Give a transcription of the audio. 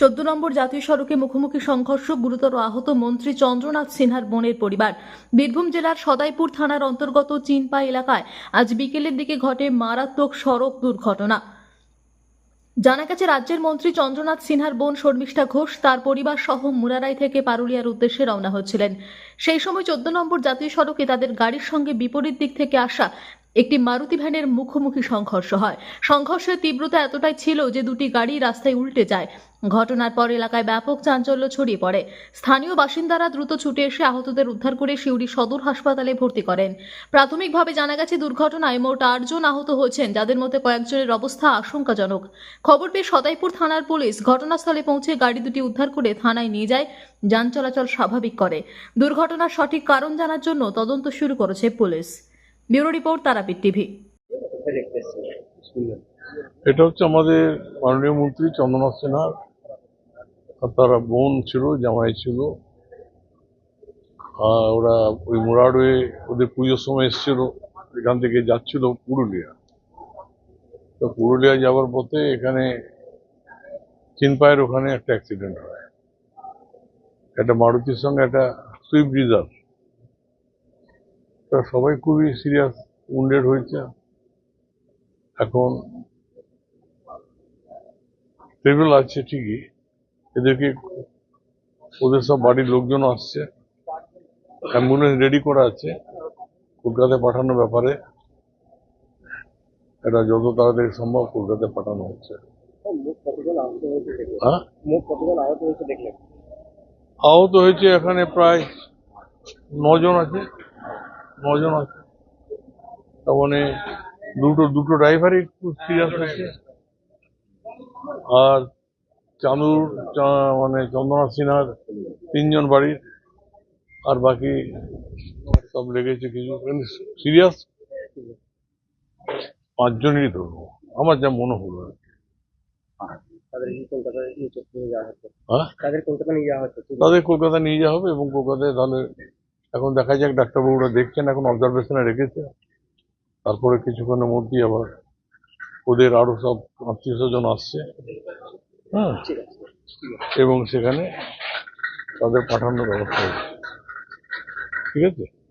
চোদ্দ নম্বর জাতীয় সড়কে মুখোমুখি সংঘর্ষ, গুরুতর আহত মন্ত্রী চন্দ্রনাথ সিনহার বোনের পরিবার। বীরভূম জেলার সদাইপুর থানার অন্তর্গত চিনপা এলাকায় আজ বিকেলের দিকে ঘটে মারাত্মক সড়ক দুর্ঘটনা। জানা গেছে, রাজ্যের মন্ত্রী চন্দ্রনাথ সিনহার বোন শর্মিষ্ঠা ঘোষ তার পরিবার সহ মুরারাই থেকে পারুলিয়ার উদ্দেশ্যে রওনা হচ্ছিলেন। সেই সময় চোদ্দ নম্বর জাতীয় সড়কে তাদের গাড়ির সঙ্গে বিপরীত দিক থেকে আসা একটি মারুতি ভ্যানের মুখোমুখি সংঘর্ষ হয়। সংঘর্ষের তীব্রতা এতটাই ছিল যে দুটি গাড়ি রাস্তায় উল্টে যায়। ঘটনার পর এলাকায় ব্যাপক চাঞ্চল্য ছড়িয়ে পড়ে। স্থানীয় বাসিন্দারা দ্রুত ছুটে এসে আহতদের উদ্ধার করে সিউড়ি সদর হাসপাতালে ভর্তি করেন। প্রাথমিকভাবে জানা গেছে, দুর্ঘটনায় মোট আটজন আহত হয়েছেন, যাদের মধ্যে কয়েকজনের অবস্থা আশঙ্কাজনক। খবর পেয়ে সদাইপুর থানার পুলিশ ঘটনাস্থলে পৌঁছে গাড়ি দুটি উদ্ধার করে থানায় নিয়ে যায়, যান চলাচল স্বাভাবিক করে। দুর্ঘটনার সঠিক কারণ জানার জন্য তদন্ত শুরু করেছে police. Bureau report, Tarapith TV. এটা হচ্ছে আমাদের মাননীয় মন্ত্রী চন্দ্রনাথ সিনহার তারা বোন ছিল, জামাই ছিল। ওরা ওই মোরাডে ওদের পুজোর সময় এসেছিল, এখান থেকে যাচ্ছিল পুরুলিয়া। তো পুরুলিয়া যাওয়ার পথে এখানে চিনপায়ের ওখানে একটা অ্যাক্সিডেন্ট হয়। একটা মারুতির সঙ্গে একটা সুইফট ডিজার তা সবাই খুবই সিরিয়াস উন্ডেড হয়েছে। এখন স্টেবল আছে ঠিকই। এদেরকে ওদের সব বাড়ির লোকজন আসছে। অ্যাম্বুলেন্স রেডি করা আছে। কলকাতায় পাঠানোর ব্যাপারে। এটা যত তাড়াতাড়ি সম্ভব কলকাতায় পাঠানো হচ্ছে? হ্যাঁ? আহত হয়েছে এখানে প্রায় নজন আছে। নজন আছে তার মানে দুটো দুটো ড্রাইভারই একটু সিরিয়াস হয়েছে আর চাঁদুর চা- মানে চন্দ্রনাথ সিনহার তিনজন বাড়ির। আর বাকি সব লেগেছে কিছু। সিরিয়াস পাঁচজনেরই ধরবো আমার যা মনে হলো আর কি। হ্যাঁ? তাদের কলকাতা নিয়ে যাওয়া হবে এবং কলকাতায় তাহলে এখন দেখা যাক, ডাক্তারবাবুরা দেখছেন, এখন অবজারভেশনে রেখেছে। তারপরে কিছুক্ষণের মধ্যেই আবার ওদের আরও সব আত্মীয় স্বজন আসছে। হ্যাঁ? এবং সেখানে তাদের পাঠানোর ব্যবস্থা হয়েছে। ঠিক আছে?